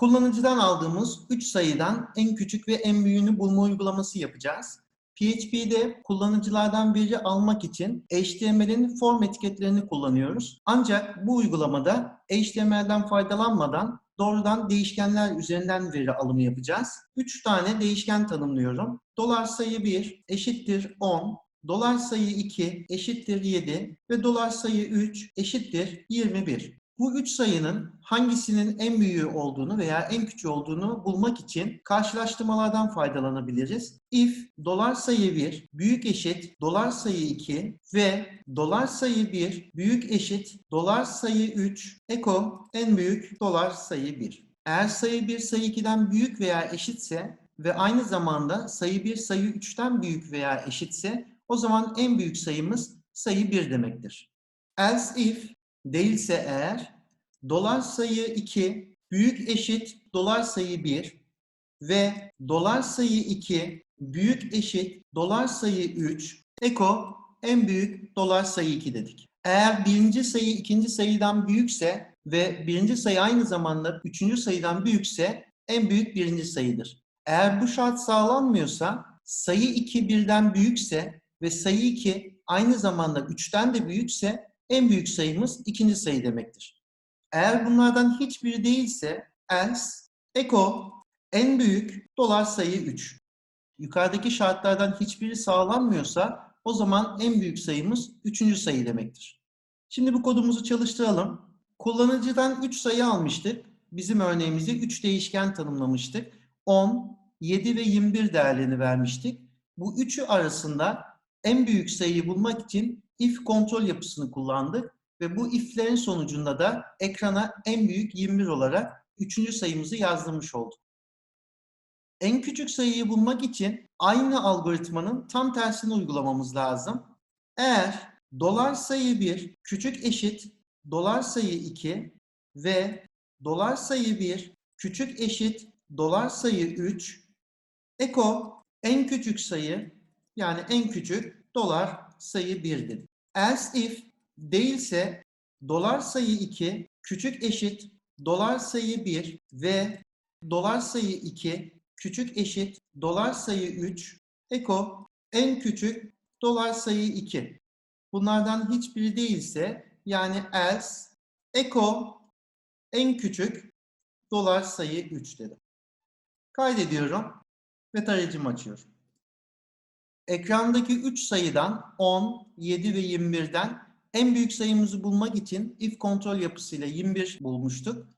Kullanıcıdan aldığımız 3 sayıdan en küçük ve en büyüğünü bulma uygulaması yapacağız. PHP'de kullanıcılardan veri almak için HTML'in form etiketlerini kullanıyoruz. Ancak bu uygulamada HTML'den faydalanmadan doğrudan değişkenler üzerinden veri alımı yapacağız. 3 tane değişken tanımlıyorum. Dolar sayı 1 eşittir 10, dolar sayı 2 eşittir 7 ve dolar sayı 3 eşittir 21. Bu üç sayının hangisinin en büyüğü olduğunu veya en küçüğü olduğunu bulmak için karşılaştırmalardan faydalanabiliriz. If dolar sayı 1 büyük eşit dolar sayı 2 ve dolar sayı 1 büyük eşit dolar sayı 3 eko en büyük dolar sayı 1. Eğer sayı 1 sayı 2'den büyük veya eşitse ve aynı zamanda sayı 1 sayı 3'ten büyük veya eşitse o zaman en büyük sayımız sayı 1 demektir. Else if değilse eğer dolar sayı 2 büyük eşit dolar sayı 1 ve dolar sayı 2 büyük eşit dolar sayı 3 eko en büyük dolar sayı 2 dedik. Eğer birinci sayı ikinci sayıdan büyükse ve birinci sayı aynı zamanda üçüncü sayıdan büyükse en büyük birinci sayıdır. Eğer bu şart sağlanmıyorsa sayı 2 birden büyükse ve sayı 2 aynı zamanda 3'ten de büyükse en büyük sayımız ikinci sayı demektir. Eğer bunlardan hiçbiri değilse else, eko, en büyük dolar sayı 3. Yukarıdaki şartlardan hiçbiri sağlanmıyorsa o zaman en büyük sayımız üçüncü sayı demektir. Şimdi bu kodumuzu çalıştıralım. Kullanıcıdan 3 sayı almıştık. Bizim örneğimizde 3 değişken tanımlamıştık. 10, 7 ve 21 değerlerini vermiştik. Bu üçü arasında en büyük sayıyı bulmak için if kontrol yapısını kullandık ve bu if'lerin sonucunda da ekrana en büyük 21 olarak üçüncü sayımızı yazdırmış olduk. En küçük sayıyı bulmak için aynı algoritmanın tam tersini uygulamamız lazım. Eğer dolar sayı 1 küçük eşit dolar sayı 2 ve dolar sayı 1 küçük eşit dolar sayı 3 eko en küçük sayı yani en küçük dolar sayı 1'dir. Else if değilse dolar sayı 2 küçük eşit dolar sayı 1 ve dolar sayı 2 küçük eşit dolar sayı 3 eko en küçük dolar sayı 2. Bunlardan hiçbiri değilse yani else eko en küçük dolar sayı 3 dedim. Kaydediyorum ve tarayıcımı açıyorum. Ekrandaki 3 sayıdan 10, 7 ve 21'den en büyük sayımızı bulmak için if kontrol yapısıyla 21 bulmuştuk.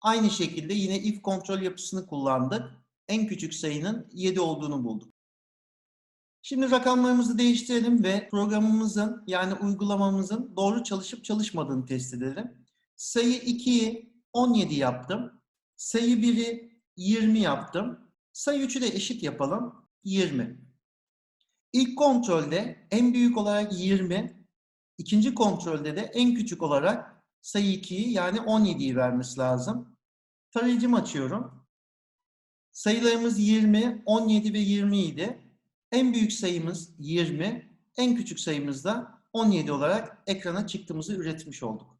Aynı şekilde yine if kontrol yapısını kullandık. En küçük sayının 7 olduğunu bulduk. Şimdi rakamlarımızı değiştirelim ve programımızın yani uygulamamızın doğru çalışıp çalışmadığını test edelim. Sayı 2'yi 17 yaptım. Sayı 1'i 20 yaptım. Sayı 3'ü de eşit yapalım. 20. İlk kontrolde en büyük olarak 20, ikinci kontrolde de en küçük olarak sayı 2'yi yani 17'yi vermesi lazım. Tarayıcımı açıyorum. Sayılarımız 20, 17 ve 20 idi. En büyük sayımız 20, en küçük sayımız da 17 olarak ekrana çıktığımızı üretmiş olduk.